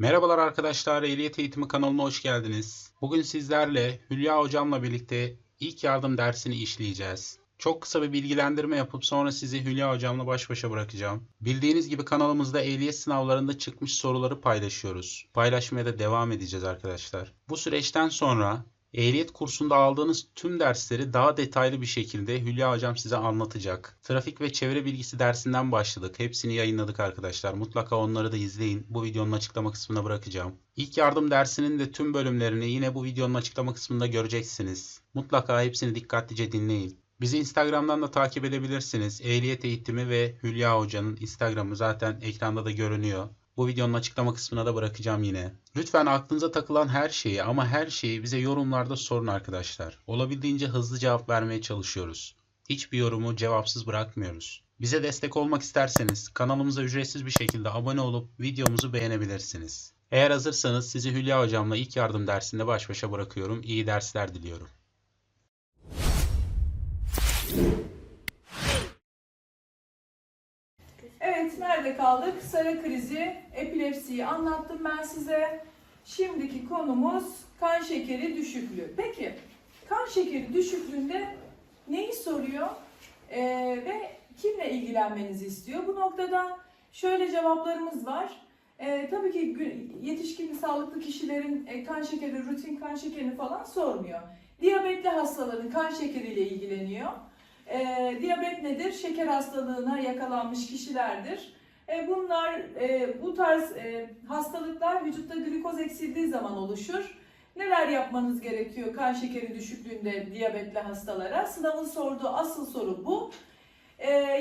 Merhabalar arkadaşlar, Ehliyet Eğitimi kanalına hoş geldiniz. Bugün sizlerle Hülya hocamla birlikte ilk yardım dersini işleyeceğiz. Çok kısa bir bilgilendirme yapıp sonra sizi Hülya hocamla baş başa bırakacağım. Bildiğiniz gibi kanalımızda ehliyet sınavlarında çıkmış soruları paylaşıyoruz. Paylaşmaya da devam edeceğiz arkadaşlar. Bu süreçten sonra Ehliyet kursunda aldığınız tüm dersleri daha detaylı bir şekilde Hülya Hocam size anlatacak. Trafik ve çevre bilgisi dersinden başladık. Hepsini yayınladık arkadaşlar. Mutlaka onları da izleyin. Bu videonun açıklama kısmına bırakacağım. İlk yardım dersinin de tüm bölümlerini yine bu videonun açıklama kısmında göreceksiniz. Mutlaka hepsini dikkatlice dinleyin. Bizi Instagram'dan da takip edebilirsiniz. Ehliyet eğitimi ve Hülya Hoca'nın Instagram'ı zaten ekranda da görünüyor. Bu videonun açıklama kısmına da bırakacağım yine. Lütfen aklınıza takılan her şeyi ama her şeyi bize yorumlarda sorun arkadaşlar. Olabildiğince hızlı cevap vermeye çalışıyoruz. Hiçbir yorumu cevapsız bırakmıyoruz. Bize destek olmak isterseniz kanalımıza ücretsiz bir şekilde abone olup videomuzu beğenebilirsiniz. Eğer hazırsanız sizi Hülya hocamla ilk yardım dersinde baş başa bırakıyorum. İyi dersler diliyorum. Nerede kaldık? Sarı krizi, epilepsiyi anlattım ben size. Şimdiki konumuz kan şekeri düşüklüğü. Peki, kan şekeri düşüklüğünde neyi soruyor Ee, ve kimle ilgilenmenizi istiyor? Bu noktada şöyle cevaplarımız var. Ee, tabii ki yetişkin sağlıklı kişilerin e, kan şekeri, rutin kan şekerini falan sormuyor. Diyabetli hastaların kan şekeriyle ilgileniyor. E, diyabet nedir? Şeker hastalığına yakalanmış kişilerdir. E, bunlar, e, bu tarz e, hastalıklar vücutta glikoz eksildiği zaman oluşur. Neler yapmanız gerekiyor kan şekeri düşüklüğünde diyabetli hastalara? Sınavın sorduğu asıl soru bu.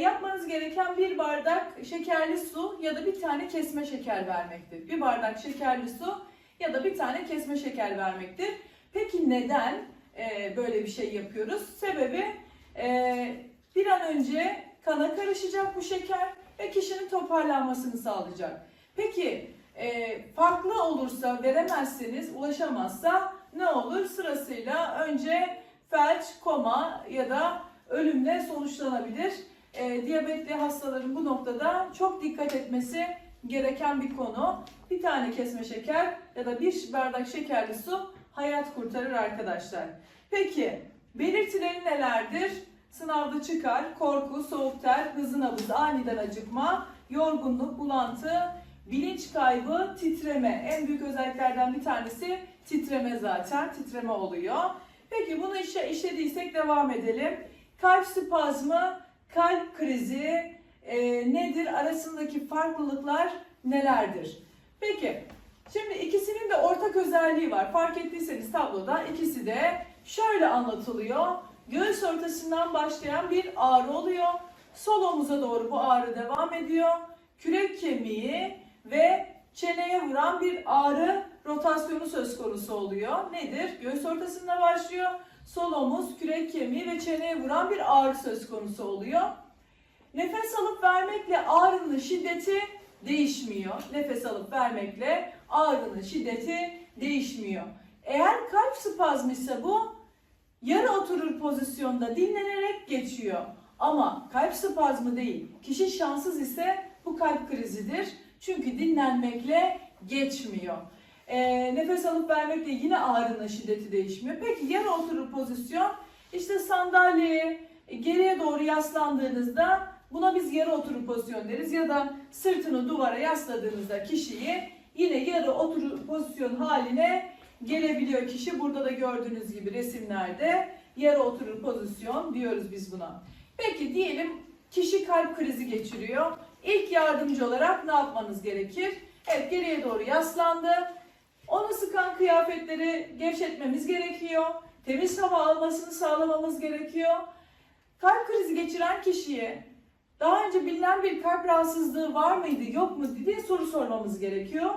Yapmanız gereken bir bardak şekerli su ya da bir tane kesme şeker vermektir. Bir bardak şekerli su ya da bir tane kesme şeker vermektir. Peki neden böyle bir şey yapıyoruz? Sebebi bir an önce kana karışacak bu şeker ve kişinin toparlanmasını sağlayacak. Peki e, farklı olursa veremezseniz, ulaşamazsa ne olur? Sırasıyla önce felç, koma ya da ölümle sonuçlanabilir. E, diyabetli hastaların bu noktada çok dikkat etmesi gereken bir konu. Bir tane kesme şeker ya da bir bardak şekerli su hayat kurtarır arkadaşlar. Peki Belirtileri nelerdir? Sınavda çıkar, korku, soğuk ter, hızlı nabız, aniden acıkma, yorgunluk, bulantı, bilinç kaybı, titreme. En büyük özelliklerden bir tanesi titreme zaten, titreme oluyor. Peki bunu işe işlediysek devam edelim. Kalp spazmı, kalp krizi e, nedir? Arasındaki farklılıklar nelerdir? Peki, şimdi ikisinin de ortak özelliği var. Fark ettiyseniz tabloda ikisi de şöyle anlatılıyor. Göğüs ortasından başlayan bir ağrı oluyor. Sol omuza doğru bu ağrı devam ediyor. Kürek kemiği ve çeneye vuran bir ağrı rotasyonu söz konusu oluyor. Nedir? Göğüs ortasında başlıyor. Sol omuz, kürek kemiği ve çeneye vuran bir ağrı söz konusu oluyor. Nefes alıp vermekle ağrının şiddeti değişmiyor. Nefes alıp vermekle ağrının şiddeti değişmiyor. Eğer kalp spazmı ise bu yarı oturur pozisyonda dinlenerek geçiyor. Ama kalp spazmı değil. Kişi şanssız ise bu kalp krizidir. Çünkü dinlenmekle geçmiyor. Ee, nefes alıp vermekle yine ağrının şiddeti değişmiyor. Peki yarı oturur pozisyon işte sandalyeye geriye doğru yaslandığınızda buna biz yarı oturur pozisyon deriz ya da sırtını duvara yasladığınızda kişiyi yine yarı oturur pozisyon haline gelebiliyor kişi. Burada da gördüğünüz gibi resimlerde yarı oturur pozisyon diyoruz biz buna. Peki diyelim kişi kalp krizi geçiriyor. İlk yardımcı olarak ne yapmanız gerekir? Evet geriye doğru yaslandı. Onu sıkan kıyafetleri gevşetmemiz gerekiyor. Temiz hava almasını sağlamamız gerekiyor. Kalp krizi geçiren kişiye daha önce bilinen bir kalp rahatsızlığı var mıydı yok mu diye soru sormamız gerekiyor.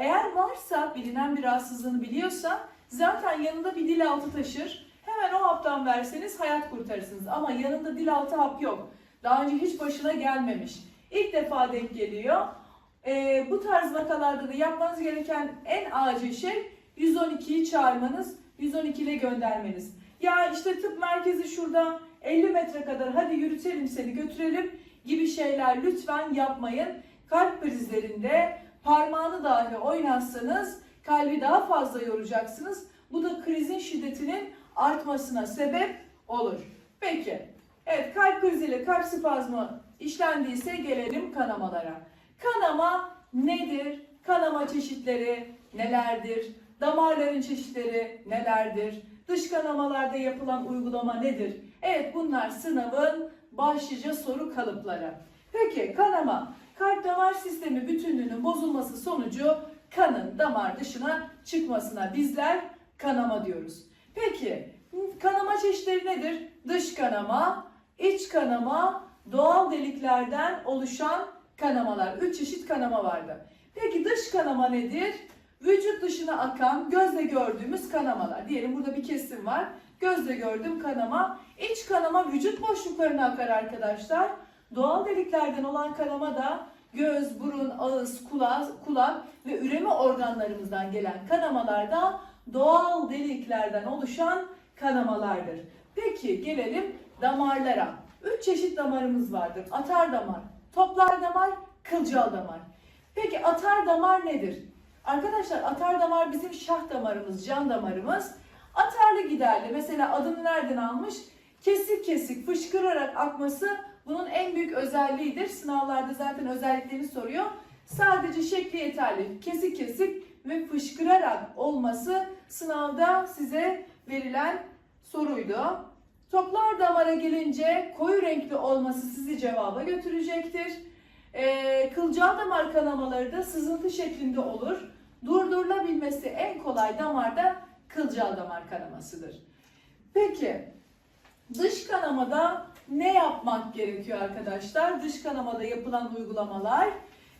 Eğer varsa bilinen bir rahatsızlığını biliyorsa zaten yanında bir dil altı taşır. Hemen o haptan verseniz hayat kurtarırsınız. Ama yanında dil altı hap yok. Daha önce hiç başına gelmemiş. İlk defa denk geliyor. Ee, bu tarz vakalarda da yapmanız gereken en acil şey 112'yi çağırmanız, 112 ile göndermeniz. Ya işte tıp merkezi şurada 50 metre kadar hadi yürütelim seni götürelim gibi şeyler lütfen yapmayın. Kalp krizlerinde parmağını dahi oynatsanız kalbi daha fazla yoracaksınız. Bu da krizin şiddetinin artmasına sebep olur. Peki. Evet kalp kriziyle kalp spazmı işlendiyse gelelim kanamalara. Kanama nedir? Kanama çeşitleri nelerdir? Damarların çeşitleri nelerdir? Dış kanamalarda yapılan uygulama nedir? Evet bunlar sınavın başlıca soru kalıpları. Peki kanama kalp damar sistemi bütünlüğünün bozulması sonucu kanın damar dışına çıkmasına bizler kanama diyoruz. Peki kanama çeşitleri nedir? Dış kanama, iç kanama, doğal deliklerden oluşan kanamalar. Üç çeşit kanama vardı. Peki dış kanama nedir? Vücut dışına akan, gözle gördüğümüz kanamalar. Diyelim burada bir kesim var. Gözle gördüğüm kanama. İç kanama vücut boşluklarına akar arkadaşlar. Doğal deliklerden olan kanama da göz, burun, ağız, kulak, kulak ve üreme organlarımızdan gelen kanamalar da doğal deliklerden oluşan kanamalardır. Peki gelelim damarlara. Üç çeşit damarımız vardır. Atar damar, toplar damar, kılcal damar. Peki atar damar nedir? Arkadaşlar atar damar bizim şah damarımız, can damarımız. Atarlı giderli. Mesela adını nereden almış? Kesik kesik fışkırarak akması bunun en büyük özelliğidir. Sınavlarda zaten özelliklerini soruyor. Sadece şekli yeterli. Kesik kesik ve fışkırarak olması sınavda size verilen soruydu. Toplar damara gelince koyu renkli olması sizi cevaba götürecektir. Ee, kılcal damar kanamaları da sızıntı şeklinde olur. Durdurulabilmesi en kolay damarda kılcal damar kanamasıdır. Peki dış kanamada ne yapmak gerekiyor arkadaşlar? Dış kanamada yapılan uygulamalar.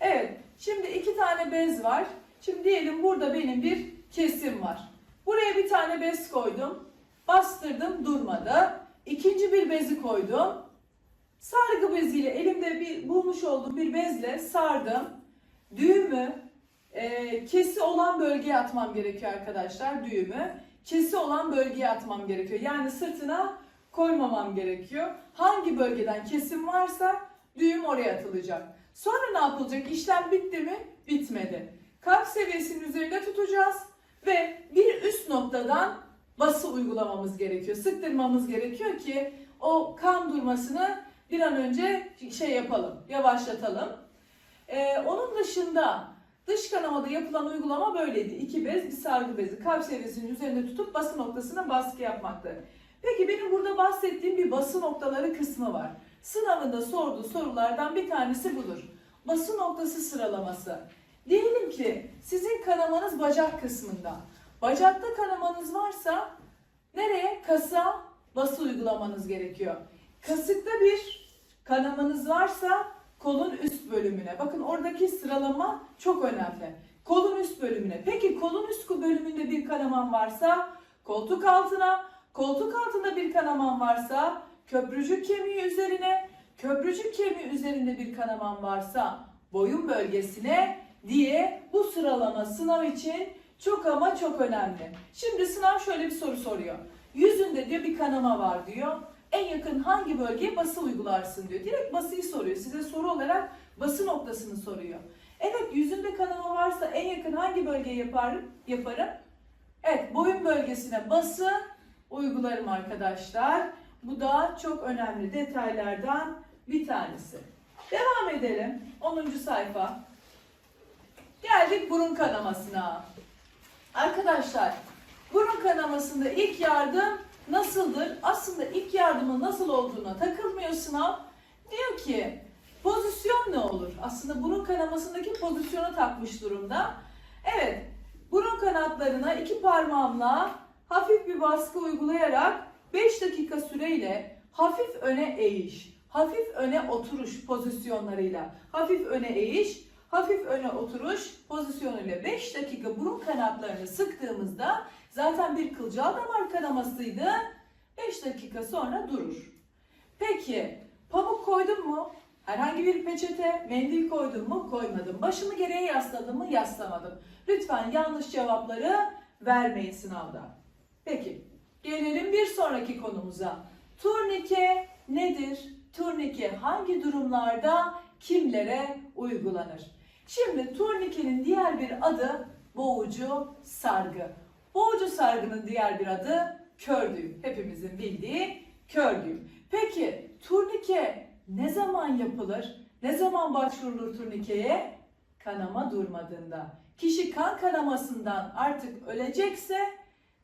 Evet şimdi iki tane bez var. Şimdi diyelim burada benim bir kesim var. Buraya bir tane bez koydum. Bastırdım durmadı. İkinci bir bezi koydum. Sargı beziyle elimde bir bulmuş olduğum bir bezle sardım. Düğümü e, kesi olan bölgeye atmam gerekiyor arkadaşlar. Düğümü kesi olan bölgeye atmam gerekiyor. Yani sırtına koymamam gerekiyor. Hangi bölgeden kesim varsa düğüm oraya atılacak. Sonra ne yapılacak? İşlem bitti mi? Bitmedi. Kalp seviyesinin üzerinde tutacağız ve bir üst noktadan bası uygulamamız gerekiyor. Sıktırmamız gerekiyor ki o kan durmasını bir an önce şey yapalım, yavaşlatalım. Ee, onun dışında dış kanamada yapılan uygulama böyleydi. İki bez, bir sargı bezi. Kalp seviyesinin üzerinde tutup bası noktasına baskı yapmaktı. Peki benim burada bahsettiğim bir bası noktaları kısmı var. Sınavında sorduğu sorulardan bir tanesi budur. Bası noktası sıralaması. Diyelim ki sizin kanamanız bacak kısmında. Bacakta kanamanız varsa nereye? Kasa bası uygulamanız gerekiyor. Kasıkta bir kanamanız varsa kolun üst bölümüne. Bakın oradaki sıralama çok önemli. Kolun üst bölümüne. Peki kolun üst bölümünde bir kanaman varsa koltuk altına, koltuk altında bir kanaman varsa köprücük kemiği üzerine, köprücük kemiği üzerinde bir kanaman varsa boyun bölgesine diye bu sıralama sınav için çok ama çok önemli. Şimdi sınav şöyle bir soru soruyor. Yüzünde diyor bir kanama var diyor. En yakın hangi bölgeye bası uygularsın diyor. Direkt basıyı soruyor. Size soru olarak bası noktasını soruyor. Evet yüzünde kanama varsa en yakın hangi bölgeye yaparım? Yaparım. Evet boyun bölgesine bası uygularım arkadaşlar. Bu da çok önemli detaylardan bir tanesi. Devam edelim. 10. sayfa. Geldik burun kanamasına. Arkadaşlar burun kanamasında ilk yardım nasıldır? Aslında ilk yardımın nasıl olduğuna takılmıyor sınav. Diyor ki pozisyon ne olur? Aslında burun kanamasındaki pozisyona takmış durumda. Evet burun kanatlarına iki parmağımla hafif bir baskı uygulayarak 5 dakika süreyle hafif öne eğiş, hafif öne oturuş pozisyonlarıyla hafif öne eğiş, hafif öne oturuş pozisyonuyla 5 dakika burun kanatlarını sıktığımızda zaten bir kılcal damar kanamasıydı. 5 dakika sonra durur. Peki pamuk koydum mu? Herhangi bir peçete, mendil koydum mu? Koymadım. Başımı geriye yasladım mı? Yaslamadım. Lütfen yanlış cevapları vermeyin sınavda. Peki gelelim bir sonraki konumuza. Turnike nedir? Turnike hangi durumlarda kimlere uygulanır? Şimdi turnikenin diğer bir adı boğucu sargı. Boğucu sargının diğer bir adı kör düğüm. Hepimizin bildiği kör düğüm. Peki turnike ne zaman yapılır? Ne zaman başvurulur turnikeye? Kanama durmadığında. Kişi kan kanamasından artık ölecekse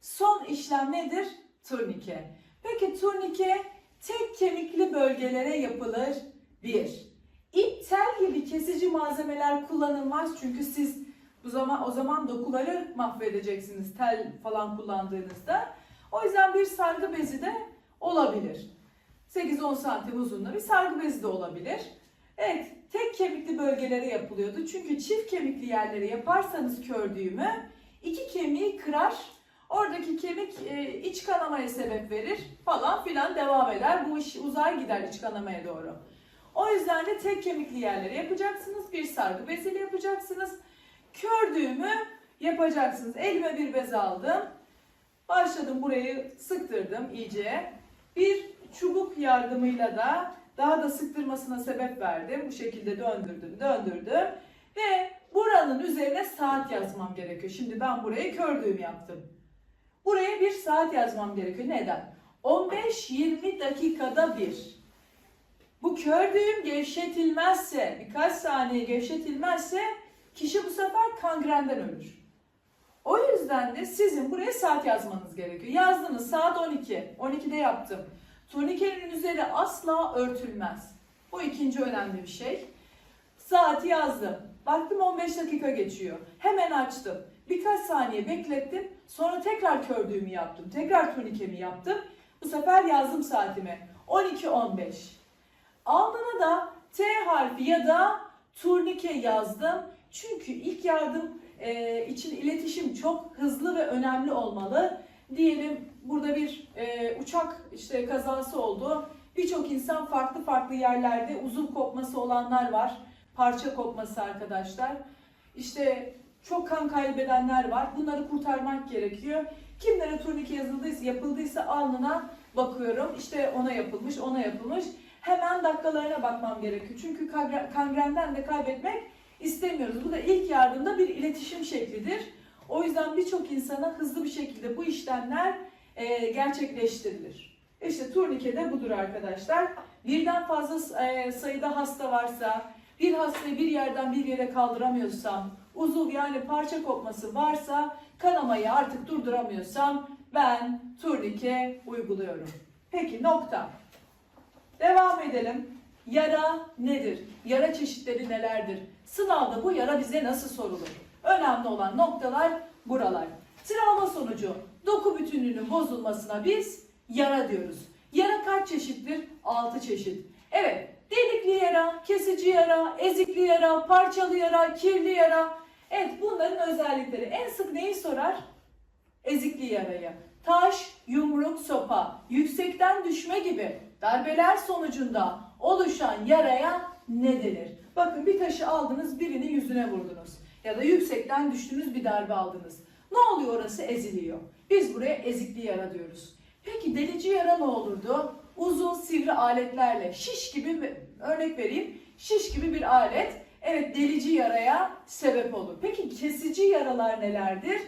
son işlem nedir? Turnike. Peki turnike tek kemikli bölgelere yapılır. 1. İp, tel gibi kesici malzemeler kullanılmaz çünkü siz bu zaman o zaman dokuları mahvedeceksiniz tel falan kullandığınızda. O yüzden bir sargı bezi de olabilir. 8-10 santim uzunluğu bir sargı bezi de olabilir. Evet, tek kemikli bölgelere yapılıyordu. Çünkü çift kemikli yerlere yaparsanız kör düğümü iki kemiği kırar. Oradaki kemik e, iç kanamaya sebep verir falan filan devam eder. Bu iş uzar gider iç kanamaya doğru. O yüzden de tek kemikli yerlere yapacaksınız. Bir sargı beziyle yapacaksınız. Kör düğümü yapacaksınız. Elime bir bez aldım. Başladım burayı sıktırdım iyice. Bir çubuk yardımıyla da daha da sıktırmasına sebep verdim. Bu şekilde döndürdüm, döndürdüm. Ve buranın üzerine saat yazmam gerekiyor. Şimdi ben buraya kör düğüm yaptım. Buraya bir saat yazmam gerekiyor. Neden? 15-20 dakikada bir. Bu kör düğüm gevşetilmezse, birkaç saniye gevşetilmezse kişi bu sefer kangrenden ölür. O yüzden de sizin buraya saat yazmanız gerekiyor. Yazdınız saat 12. 12'de yaptım. Turnikenin üzeri asla örtülmez. Bu ikinci önemli bir şey. Saati yazdım. Baktım 15 dakika geçiyor. Hemen açtım. Birkaç saniye beklettim. Sonra tekrar kör düğümü yaptım. Tekrar turnikemi yaptım. Bu sefer yazdım saatimi. 12.15. Alnına da T harfi ya da turnike yazdım. Çünkü ilk yardım e, için iletişim çok hızlı ve önemli olmalı. Diyelim burada bir e, uçak işte kazası oldu. Birçok insan farklı farklı yerlerde uzun kopması olanlar var. Parça kopması arkadaşlar. İşte çok kan kaybedenler var. Bunları kurtarmak gerekiyor. Kimlere turnike yazıldıysa, yapıldıysa alnına bakıyorum. İşte ona yapılmış, ona yapılmış. Hemen dakikalarına bakmam gerekiyor. Çünkü kangre- kangrenden de kaybetmek istemiyoruz. Bu da ilk yardımda bir iletişim şeklidir. O yüzden birçok insana hızlı bir şekilde bu işlemler e, gerçekleştirilir. İşte turnike de budur arkadaşlar. Birden fazla e, sayıda hasta varsa, bir hastayı bir yerden bir yere kaldıramıyorsam, uzuv yani parça kopması varsa, kanamayı artık durduramıyorsam ben turnike uyguluyorum. Peki nokta. Devam edelim. Yara nedir? Yara çeşitleri nelerdir? Sınavda bu yara bize nasıl sorulur? Önemli olan noktalar buralar. Travma sonucu doku bütünlüğünün bozulmasına biz yara diyoruz. Yara kaç çeşittir? 6 çeşit. Evet, delikli yara, kesici yara, ezikli yara, parçalı yara, kirli yara. Evet, bunların özellikleri. En sık neyi sorar? ezikli yarayı. Taş, yumruk, sopa, yüksekten düşme gibi darbeler sonucunda oluşan yaraya ne denir? Bakın bir taşı aldınız birini yüzüne vurdunuz. Ya da yüksekten düştünüz bir darbe aldınız. Ne oluyor orası? Eziliyor. Biz buraya ezikli yara diyoruz. Peki delici yara ne olurdu? Uzun sivri aletlerle şiş gibi örnek vereyim. Şiş gibi bir alet evet delici yaraya sebep olur. Peki kesici yaralar nelerdir?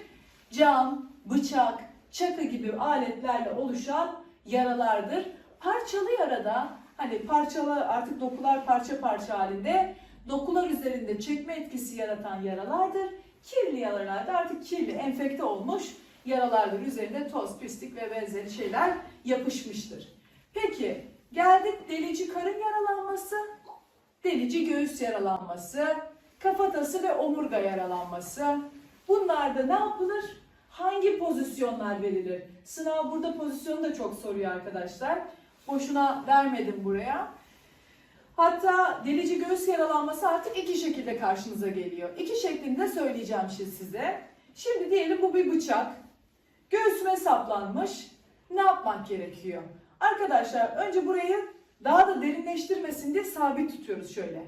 cam, bıçak, çakı gibi aletlerle oluşan yaralardır. Parçalı yarada hani parçalı artık dokular parça parça halinde dokular üzerinde çekme etkisi yaratan yaralardır. Kirli yaralar da artık kirli, enfekte olmuş yaralardır. Üzerinde toz, pislik ve benzeri şeyler yapışmıştır. Peki geldik delici karın yaralanması, delici göğüs yaralanması, kafatası ve omurga yaralanması. Bunlarda ne yapılır? Hangi pozisyonlar verilir? Sınav burada pozisyonu da çok soruyor arkadaşlar. Boşuna vermedim buraya. Hatta delici göğüs yaralanması artık iki şekilde karşınıza geliyor. İki şeklinde söyleyeceğim şimdi size. Şimdi diyelim bu bir bıçak. Göğsüme saplanmış. Ne yapmak gerekiyor? Arkadaşlar önce burayı daha da derinleştirmesin diye sabit tutuyoruz şöyle.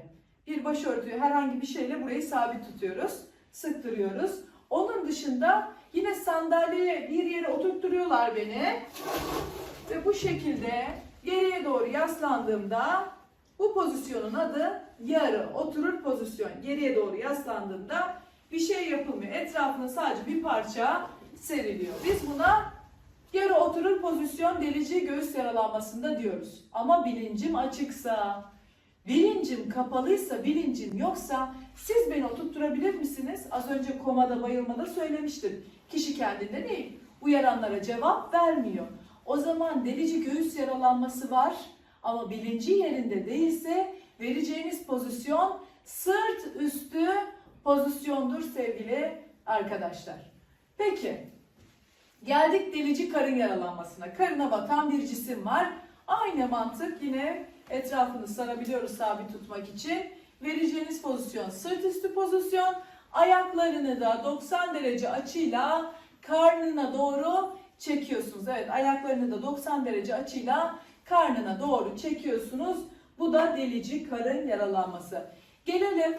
Bir başörtü herhangi bir şeyle burayı sabit tutuyoruz. Sıktırıyoruz. Onun dışında yine sandalyeye bir yere oturtturuyorlar beni. Ve bu şekilde geriye doğru yaslandığımda bu pozisyonun adı yarı oturur pozisyon. Geriye doğru yaslandığında bir şey yapılmıyor. Etrafına sadece bir parça seriliyor. Biz buna yarı oturur pozisyon delici göğüs yaralanmasında diyoruz. Ama bilincim açıksa, bilincim kapalıysa, bilincim yoksa siz beni oturtturabilir misiniz? Az önce komada bayılmada söylemiştim. Kişi kendinde değil. Uyaranlara cevap vermiyor. O zaman delici göğüs yaralanması var ama bilinci yerinde değilse vereceğiniz pozisyon sırt üstü pozisyondur sevgili arkadaşlar. Peki geldik delici karın yaralanmasına. Karına batan bir cisim var. Aynı mantık yine etrafını sarabiliyoruz sabit tutmak için. Vereceğiniz pozisyon sırt üstü pozisyon. Ayaklarını da 90 derece açıyla karnına doğru çekiyorsunuz. Evet ayaklarını da 90 derece açıyla karnına doğru çekiyorsunuz. Bu da delici karın yaralanması. Gelelim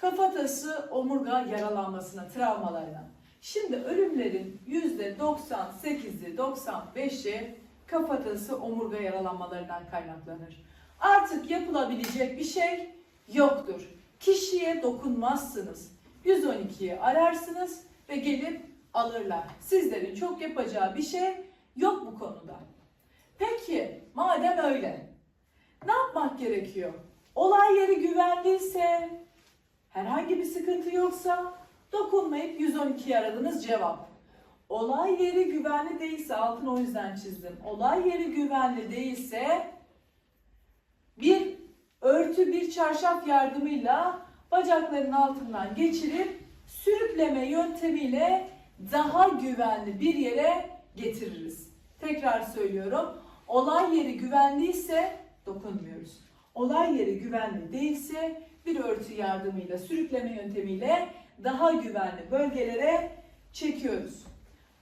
kafatası omurga yaralanmasına, travmalarına. Şimdi ölümlerin %98'i, 95'i kafatası omurga yaralanmalarından kaynaklanır. Artık yapılabilecek bir şey yoktur. Kişiye dokunmazsınız. 112'yi ararsınız ve gelip alırlar. Sizlerin çok yapacağı bir şey yok bu konuda. Peki madem öyle ne yapmak gerekiyor? Olay yeri güvenliyse, herhangi bir sıkıntı yoksa dokunmayıp 112'yi aradınız cevap. Olay yeri güvenli değilse altını o yüzden çizdim. Olay yeri güvenli değilse bir örtü bir çarşaf yardımıyla bacakların altından geçirip sürükleme yöntemiyle daha güvenli bir yere getiririz. Tekrar söylüyorum. Olay yeri güvenliyse dokunmuyoruz. Olay yeri güvenli değilse bir örtü yardımıyla, sürükleme yöntemiyle daha güvenli bölgelere çekiyoruz.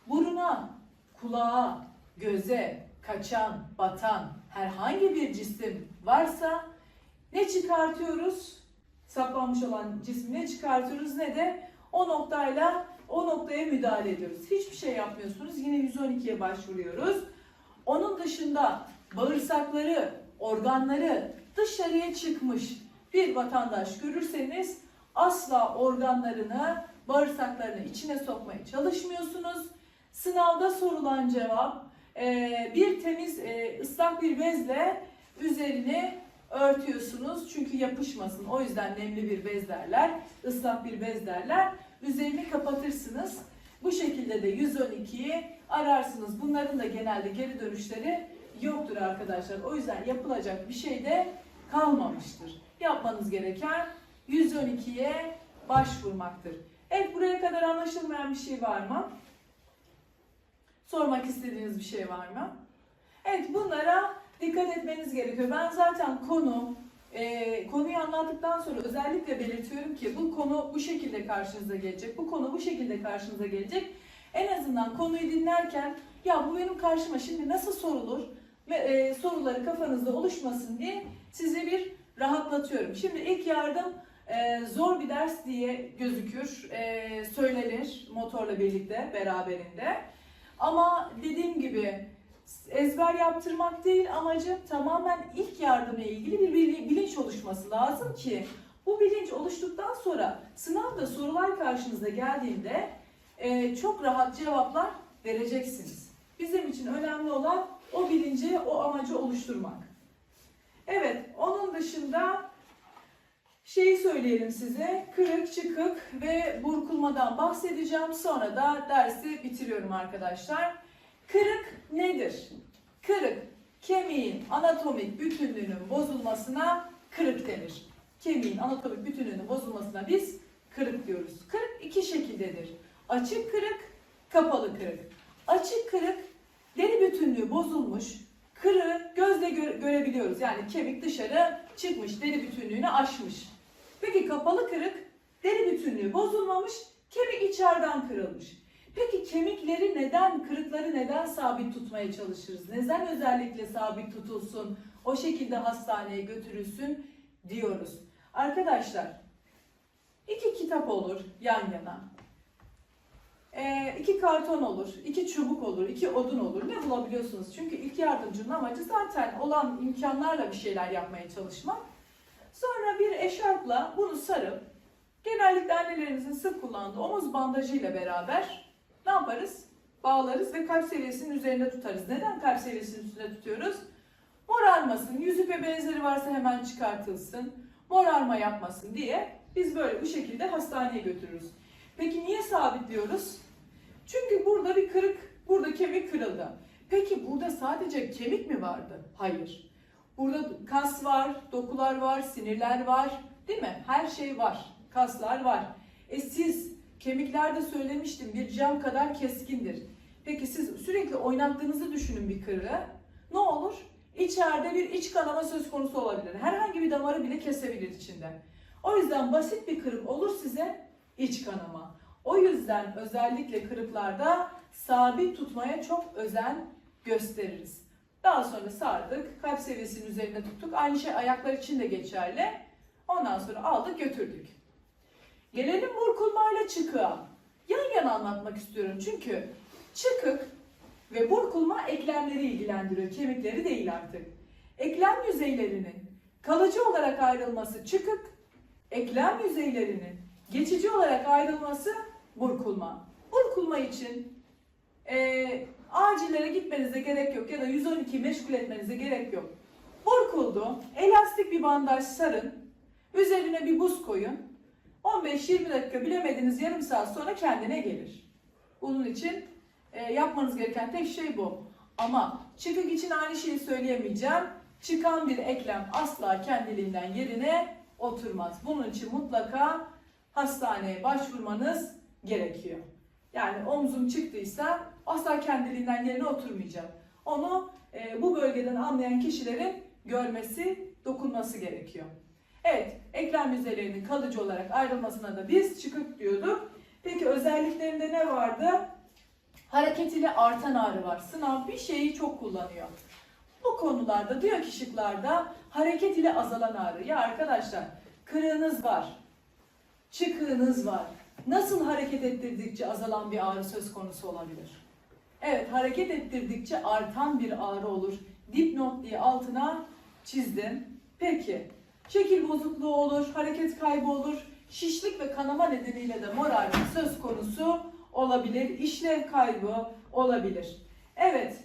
Buruna, kulağa, göze kaçan, batan herhangi bir cisim varsa ne çıkartıyoruz? Saplanmış olan cismi ne çıkartıyoruz ne de o noktayla o noktaya müdahale ediyoruz. Hiçbir şey yapmıyorsunuz. Yine 112'ye başvuruyoruz. Onun dışında bağırsakları, organları dışarıya çıkmış bir vatandaş görürseniz asla organlarını, bağırsaklarını içine sokmaya çalışmıyorsunuz. Sınavda sorulan cevap e, bir temiz e, ıslak bir bezle üzerini örtüyorsunuz çünkü yapışmasın. O yüzden nemli bir bez derler, ıslak bir bez derler. Üzerini kapatırsınız. Bu şekilde de 112'yi ararsınız. Bunların da genelde geri dönüşleri yoktur arkadaşlar. O yüzden yapılacak bir şey de kalmamıştır. Yapmanız gereken 112'ye başvurmaktır. Evet buraya kadar anlaşılmayan bir şey var mı? Sormak istediğiniz bir şey var mı? Evet bunlara dikkat etmeniz gerekiyor. Ben zaten konu e, konuyu anlattıktan sonra özellikle belirtiyorum ki bu konu bu şekilde karşınıza gelecek. Bu konu bu şekilde karşınıza gelecek. En azından konuyu dinlerken ya bu benim karşıma şimdi nasıl sorulur ve e, soruları kafanızda oluşmasın diye size bir rahatlatıyorum. Şimdi ilk yardım e, zor bir ders diye gözükür, e, söylenir motorla birlikte beraberinde. Ama dediğim gibi ezber yaptırmak değil amacım tamamen ilk yardımla ilgili bir bil- bilinç oluşması lazım ki bu bilinç oluştuktan sonra sınavda sorular karşınıza geldiğinde e, çok rahat cevaplar vereceksiniz. Bizim için önemli olan o bilinci, o amacı oluşturmak. Evet, onun dışında şeyi söyleyelim size. Kırık, çıkık ve burkulmadan bahsedeceğim. Sonra da dersi bitiriyorum arkadaşlar. Kırık nedir? Kırık, kemiğin anatomik bütünlüğünün bozulmasına kırık denir. Kemiğin anatomik bütünlüğünün bozulmasına biz kırık diyoruz. Kırık iki şekildedir. Açık kırık, kapalı kırık. Açık kırık, deri bütünlüğü bozulmuş, kırığı gözle gö- görebiliyoruz. Yani kemik dışarı çıkmış, deri bütünlüğünü aşmış. Peki kapalı kırık, deri bütünlüğü bozulmamış, kemik içeriden kırılmış. Peki kemikleri neden, kırıkları neden sabit tutmaya çalışırız? Neden özellikle sabit tutulsun, o şekilde hastaneye götürülsün diyoruz. Arkadaşlar, iki kitap olur yan yana. Ee, iki karton olur, iki çubuk olur, iki odun olur. Ne bulabiliyorsunuz? Çünkü ilk yardımcının amacı zaten olan imkanlarla bir şeyler yapmaya çalışmak. Sonra bir eşarpla bunu sarıp genellikle annelerimizin sık kullandığı omuz bandajıyla beraber ne yaparız? Bağlarız ve kalp seviyesinin üzerinde tutarız. Neden kalp seviyesinin üstünde tutuyoruz? Morarmasın, yüzük ve benzeri varsa hemen çıkartılsın, morarma yapmasın diye biz böyle bu şekilde hastaneye götürürüz. Peki niye sabitliyoruz? Çünkü burada bir kırık, burada kemik kırıldı. Peki burada sadece kemik mi vardı? Hayır. Burada kas var, dokular var, sinirler var, değil mi? Her şey var. Kaslar var. E siz kemiklerde söylemiştim bir cam kadar keskindir. Peki siz sürekli oynattığınızı düşünün bir kırığı. Ne olur? İçeride bir iç kanama söz konusu olabilir. Herhangi bir damarı bile kesebilir içinde. O yüzden basit bir kırık olur size iç kanama. O yüzden özellikle kırıklarda sabit tutmaya çok özen gösteririz. Daha sonra sardık, kalp seviyesinin üzerinde tuttuk. Aynı şey ayaklar için de geçerli. Ondan sonra aldık götürdük. Gelelim burkulmayla çıkığa. Yan yana anlatmak istiyorum çünkü çıkık ve burkulma eklemleri ilgilendiriyor, kemikleri değil artık. Eklem yüzeylerinin kalıcı olarak ayrılması çıkık, eklem yüzeylerinin geçici olarak ayrılması burkulma. Burkulma için eee acillere gitmenize gerek yok ya da 112 meşgul etmenize gerek yok. Burkuldu, elastik bir bandaj sarın, üzerine bir buz koyun. 15-20 dakika bilemediniz yarım saat sonra kendine gelir. Bunun için e, yapmanız gereken tek şey bu. Ama çıkık için aynı şeyi söyleyemeyeceğim. Çıkan bir eklem asla kendiliğinden yerine oturmaz. Bunun için mutlaka hastaneye başvurmanız gerekiyor. Yani omzum çıktıysa asla kendiliğinden yerine oturmayacak. Onu e, bu bölgeden anlayan kişilerin görmesi, dokunması gerekiyor. Evet, eklem yüzeylerinin kalıcı olarak ayrılmasına da biz çıkık diyorduk. Peki özelliklerinde ne vardı? Hareket ile artan ağrı var. Sınav bir şeyi çok kullanıyor. Bu konularda diyor ki şıklarda hareket ile azalan ağrı. Ya arkadaşlar kırığınız var, çıkığınız var. Nasıl hareket ettirdikçe azalan bir ağrı söz konusu olabilir? Evet hareket ettirdikçe artan bir ağrı olur. Dipnot diye altına çizdim. Peki şekil bozukluğu olur, hareket kaybı olur, şişlik ve kanama nedeniyle de morarma söz konusu olabilir, işlev kaybı olabilir. Evet,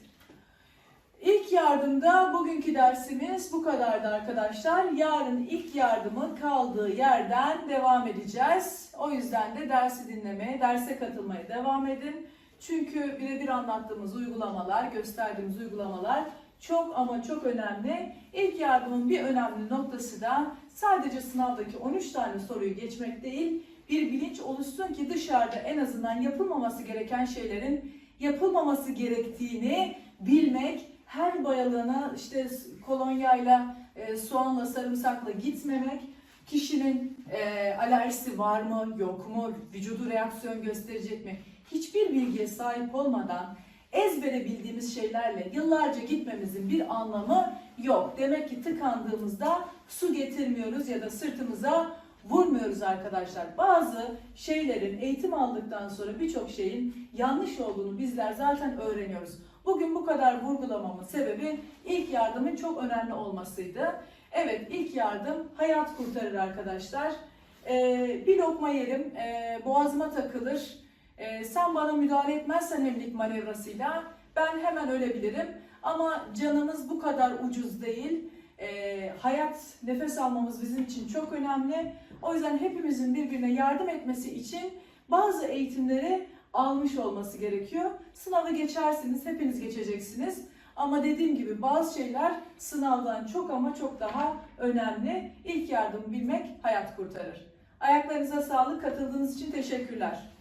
ilk yardımda bugünkü dersimiz bu kadardı arkadaşlar. Yarın ilk yardımı kaldığı yerden devam edeceğiz. O yüzden de dersi dinlemeye, derse katılmaya devam edin. Çünkü birebir anlattığımız uygulamalar, gösterdiğimiz uygulamalar çok ama çok önemli. İlk yardımın bir önemli noktası da sadece sınavdaki 13 tane soruyu geçmek değil, bir bilinç oluşsun ki dışarıda en azından yapılmaması gereken şeylerin yapılmaması gerektiğini bilmek, her bayalığına işte kolonyayla, e, soğanla, sarımsakla gitmemek, kişinin e, alerjisi var mı, yok mu, vücudu reaksiyon gösterecek mi? Hiçbir bilgiye sahip olmadan ezbere bildiğimiz şeylerle yıllarca gitmemizin bir anlamı yok. Demek ki tıkandığımızda su getirmiyoruz ya da sırtımıza vurmuyoruz arkadaşlar. Bazı şeylerin eğitim aldıktan sonra birçok şeyin yanlış olduğunu bizler zaten öğreniyoruz. Bugün bu kadar vurgulamamın sebebi ilk yardımın çok önemli olmasıydı. Evet ilk yardım hayat kurtarır arkadaşlar. Ee, bir lokma yerim, ee, boğazıma takılır. Ee, sen bana müdahale etmezsen hemlik manevrasıyla ben hemen ölebilirim. Ama canımız bu kadar ucuz değil. Ee, hayat, nefes almamız bizim için çok önemli. O yüzden hepimizin birbirine yardım etmesi için bazı eğitimleri almış olması gerekiyor. Sınavı geçersiniz, hepiniz geçeceksiniz. Ama dediğim gibi bazı şeyler sınavdan çok ama çok daha önemli. İlk yardım bilmek hayat kurtarır. Ayaklarınıza sağlık, katıldığınız için teşekkürler.